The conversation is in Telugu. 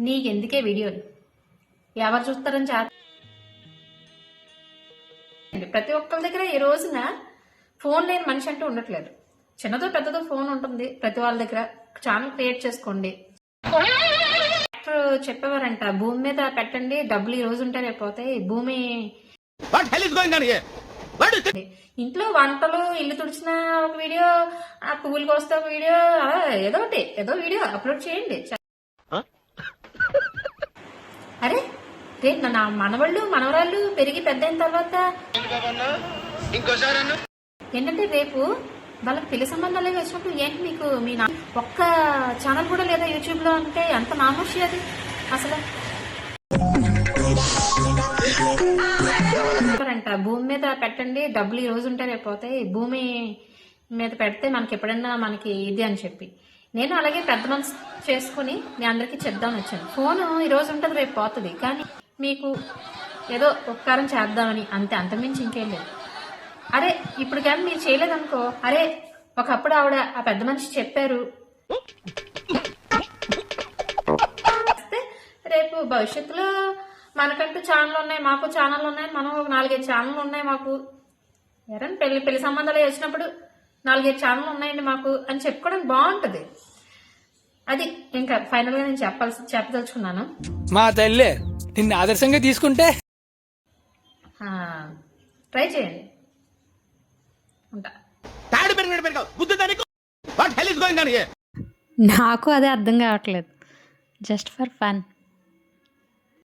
నీకెందుకే వీడియోలు? ఎవరు చూస్తారని చా ప్రతి ఒక్కరి దగ్గర ఈ రోజున ఫోన్ లేని మనిషి అంటూ ఉండట్లేదు. చిన్నదో పెద్దదో ఫోన్ ఉంటుంది. ప్రతి వాళ్ళ దగ్గర ఛానల్ క్రియేట్ చేసుకోండి. చెప్పేవారంట భూమి మీద పెట్టండి డబ్బులు ఈ రోజు ఉంటే రేపు పోతాయి. భూమి? ఇంట్లో వంటలు ఇల్లు తుడిచిన ఒక వీడియో ఆ పువ్వులు కోస్తే ఒక వీడియో ఏదో ఒకటి ఏదో వీడియో అప్లోడ్ చేయండి చ- అరే రే నా మనవాళ్ళు మనవరాళ్ళు పెరిగి పెద్ద అయిన తర్వాత ఏంటంటే రేపు వాళ్ళకి పెళ్ళి సంబంధాలు అవి వచ్చినప్పుడు ఏంటి మీకు మీ నా ఒక్క ఛానల్ కూడా లేదా యూట్యూబ్లో అంటే ఎంత నామోషి అది? అసలు? అంట భూమి మీద పెట్టండి డబ్బులు ఈ రోజు ఉంటే రేపు పోతాయి. భూమి మీద పెడితే మనకి ఎప్పుడైనా మనకి ఇది అని చెప్పి. నేను అలాగే పెద్ద మనసు చేసుకుని మీ అందరికీ చెప్దామని వచ్చాను. ఫోను ఈ రోజు ఉంటుంది రేపు పోతుంది. కానీ మీకు ఏదో ఉపకారం చేద్దామని అంతే అంతమించి ఇంకేం లేదు. అరే ఇప్పుడు కానీ మీరు చేయలేదనుకో అరే ఒకప్పుడు ఆవిడ ఆ పెద్ద మనిషి చెప్పారు. రేపు భవిష్యత్తులో మనకంటూ ఛానల్ ఉన్నాయి మాకు ఛానల్ ఉన్నాయి మనం ఒక నాలుగైదు ఛానల్ ఉన్నాయి మాకు. ఎవరైనా పెళ్ళి పెళ్ళి సంబంధాలు వచ్చినప్పుడు నాలుగైదు ఛానల్ ఉన్నాయండి మాకు అని చెప్పుకోవడానికి బాగుంటది. అది ఇంకా ఫైనల్గా నేను చెప్పాల్సి చెప్పదలుచుకున్నాను. మా తల్లి నిన్ను ఆదర్శంగా తీసుకుంటే ట్రై చేయండి. ఉంటా. తాడు పెరిగినట్టు పెరగవు. బుద్ధి దానికి what hell is going on here నాకు అదే అర్థం కావట్లేదు. Just for fun